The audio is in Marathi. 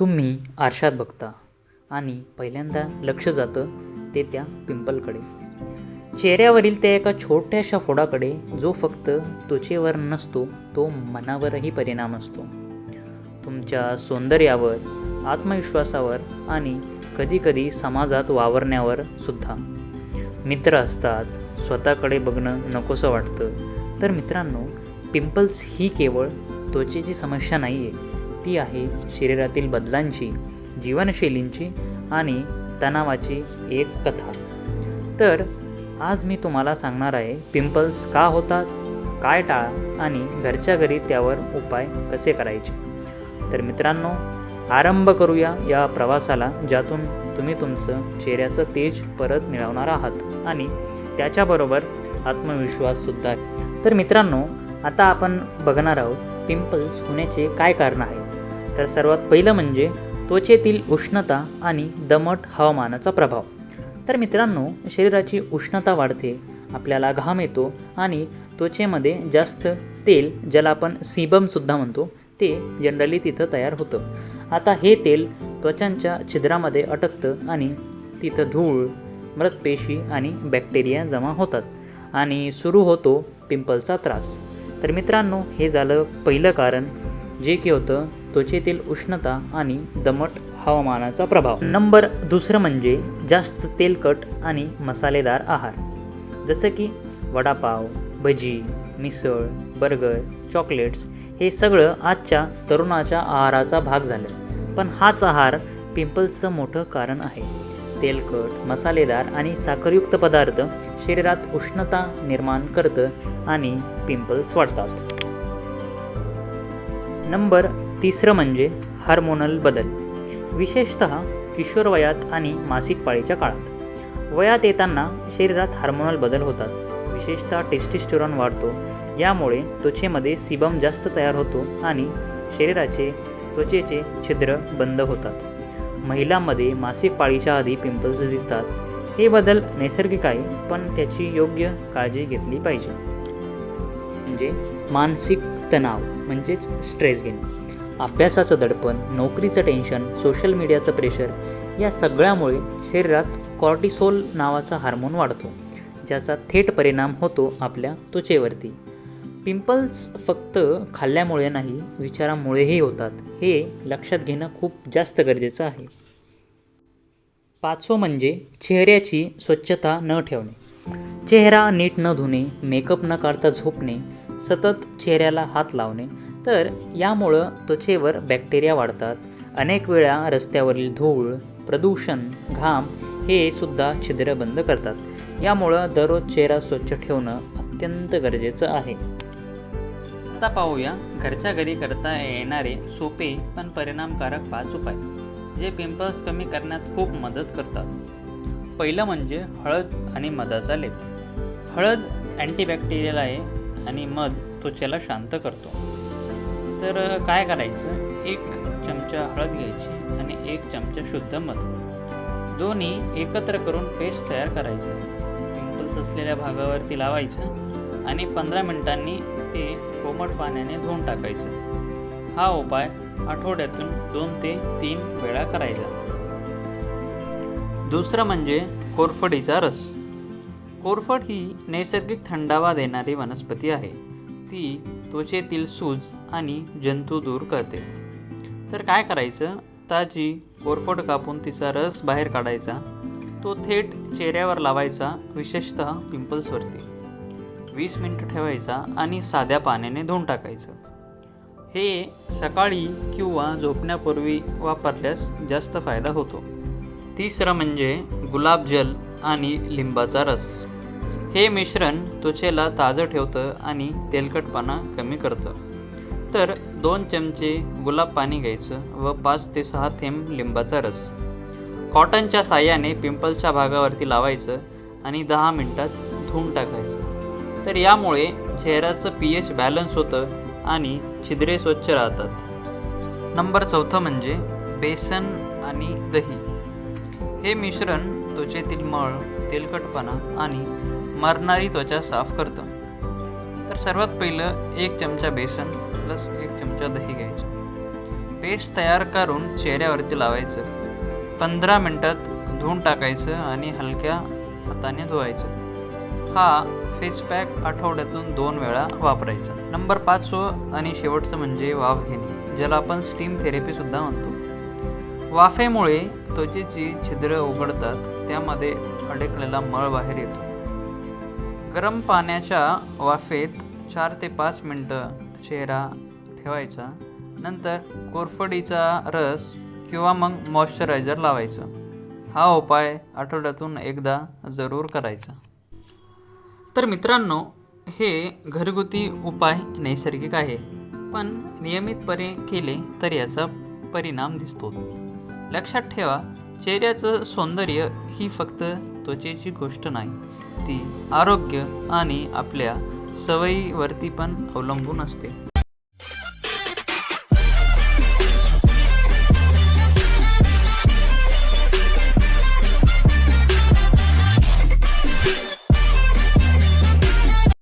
तुम्ही आरशात बघता आणि पहिल्यांदा लक्ष जातं ते त्या पिंपलकडे. चेहऱ्यावरील त्या एका छोट्याशा फोडाकडे जो फक्त त्वचेवर नसतो तो मनावरही परिणाम असतो. तुमच्या सौंदर्यावर आत्मविश्वासावर आणि कधीकधी समाजात वावरण्यावर सुद्धा. मित्र असतात स्वतःकडे बघणं नकोसं वाटतं. तर मित्रांनो पिंपल्स ही केवळ त्वचेची समस्या नाही आहे ती आहे शरीरातील बदलांची जीवनशैलींची आणि तणावाची एक कथा. तर आज मी तुम्हाला सांगणार आहे पिंपल्स का होतात काय टाळा आणि घरच्या घरी त्यावर उपाय कसे करायचे. तर मित्रांनो आरंभ करूया या प्रवासाला ज्यातून तुम्ही तुमचं चेहऱ्याचं तेज परत मिळवणार आहात आणि त्याच्याबरोबर आत्मविश्वाससुद्धा तर मित्रांनो आता आपण बघणार आहोत पिंपल्स होण्याचे काय कारण आहेत. तर सर्वात पहिलं म्हणजे त्वचेतील उष्णता आणि दमट हवामानाचा प्रभाव. तर मित्रांनो शरीराची उष्णता वाढते आपल्याला घाम येतो आणि त्वचेमध्ये जास्त तेल ज्याला आपण सीबमसुद्धा म्हणतो ते जनरली तिथं तयार होतं. आता हे तेल त्वचांच्या छिद्रामध्ये अटकतं आणि तिथं धूळ मृतपेशी आणि बॅक्टेरिया जमा होतात आणि सुरू होतो पिंपलचा त्रास. तर मित्रांनो हे झालं पहिलं कारण. जे की होतं त्वचेतील उष्णता आणि दमट हवामानाचा प्रभाव. नंबर दुसरं म्हणजे जास्त तेलकट आणि मसालेदार आहार. जसं की वडापाव भजी मिसळ बर्गर चॉकलेट्स हे सगळं आजच्या तरुणाच्या आहाराचा भाग झालं. पण हाच आहार पिंपल्सचं मोठं कारण आहे. तेलकट मसालेदार आणि साखरयुक्त पदार्थ शरीरात उष्णता निर्माण करतं आणि पिंपल्स वाढतात. नंबर तिसरं म्हणजे हार्मोनल बदल. विशेषत किशोरवयात आणि मासिक पाळीच्या काळात. वयात येताना शरीरात हार्मोनल बदल होतात. विशेषतः टेस्टिस्टेरॉन वाढतो. यामुळे त्वचेमध्ये सिबम जास्त तयार होतो आणि शरीराचे त्वचेचे छिद्र बंद होतात. महिलांमध्ये मासिक पाळीच्या आधी पिंपल्स दिसतात. हे बदल नैसर्गिक आहे पण त्याची योग्य काळजी घेतली पाहिजे. म्हणजे मानसिक तणाव म्हणजेच स्ट्रेस घेणे अभ्यासाचं दडपण नोकरीचं टेन्शन सोशल मीडियाचं प्रेशर या सगळ्यामुळे शरीरात कॉर्टिसोल नावाचा हार्मोन वाढतो ज्याचा थेट परिणाम होतो आपल्या त्वचेवरती. पिंपल्स फक्त खाल्ल्यामुळे नाही विचारामुळेही होतात. हे लक्षात घेणं खूप जास्त गरजेचं आहे. पाचवं म्हणजे चेहऱ्याची स्वच्छता न ठेवणे. चेहरा नीट न धुणे मेकअप न काढता झोपणे सतत चेहऱ्याला हात लावणे. तर यामुळं त्वचेवर बॅक्टेरिया वाढतात. अनेक वेळा रस्त्यावरील धूळ प्रदूषण घाम हे सुद्धा छिद्र बंद करतात. यामुळं दररोज चेहरा स्वच्छ ठेवणं अत्यंत गरजेचं आहे. आता पाहूया घरच्या घरी करता येणारे सोपे पण परिणामकारक पाच उपाय जे पिंपल्स कमी करण्यात खूप मदत करतात. पहिलं म्हणजे हळद आणि मधाचा लेप. हळद अँटीबॅक्टेरियल आहे. आणि मध त्वचेला शांत करतो. तर काय करायचं? एक चमचा हळद घ्यायची आणि एक चमचा शुद्ध मध. दोन्ही एकत्र करून पेस्ट तयार करायचं. पिंपल्स असलेल्या भागावरती लावायचं आणि पंधरा मिनिटांनी ते कोमट पाण्याने धुवून टाकायचं. हा उपाय आठवड्यातून दोन ते तीन वेळा करायचा. दुसरं म्हणजे कोरफडीचा रस. कोरफड ही नैसर्गिक थंडावा देणारी वनस्पती आहे. ती त्वचेतील सूज आणि जंतू दूर करते. तर काय करायचं? ताजी कोरफड कापून तिचा रस बाहेर काढायचा. तो थेट चेहऱ्यावर लावायचा विशेषतः पिंपल्सवरती. वीस मिनटं ठेवायचा आणि साध्या पाण्याने धुवून टाकायचं. हे सकाळी किंवा झोपण्यापूर्वी वापरल्यास जास्त फायदा होतो. तिसरं म्हणजे गुलाबजल आणि लिंबाचा रस. हे मिश्रण त्वचेला ताजं ठेवतं आणि तेलकटपणा कमी करतं. तर दोन चमचे गुलाब पाणी घ्यायचं व पाच ते सहा थेंब लिंबाचा रस. कॉटनच्या साह्याने पिंपलच्या भागावरती लावायचं आणि दहा मिनटात धुवून टाकायचं. तर यामुळे चेहऱ्याचं पी एच बॅलन्स होतं आणि छिद्रे स्वच्छ राहतात. नंबर चौथं म्हणजे बेसन आणि दही. हे मिश्रण त्वचेतील मळ तेलकटपणा आणि मरणारी त्वचा साफ करतं. तर सर्वात पहिलं एक चमचा बेसन प्लस एक चमचा दही घ्यायचं. पेस्ट तयार करून चेहऱ्यावरती लावायचं. पंधरा मिनटात धुवून टाकायचं आणि हलक्या हाताने धुवायचं. हा फेस पॅक आठवड्यातून दोन वेळा वापरायचा. नंबर पाच आणि शेवटचं म्हणजे वाफ घेणे ज्याला आपण स्टीम थेरपीसुद्धा म्हणतो. वाफेमुळे त्वचेची छिद्र उघडतात त्यामध्ये अडकलेला मळ बाहेर येतो. गरम पाण्याच्या वाफेत चार ते पाच मिनटं चेहरा ठेवायचा नंतर कोरफडीचा रस किंवा मग मॉइश्चरायझर लावायचं. हा उपाय आठवड्यातून एकदा जरूर करायचा. तर मित्रांनो हे घरगुती उपाय नैसर्गिक आहे पण नियमितपणे केले तर याचा परिणाम दिसतो. लक्षात ठेवा चेहऱ्याचं सौंदर्य ही फक्त त्वचेची गोष्ट नाही ती आरोग्य आणि आपल्या सवयीवरती पण अवलंबून असते.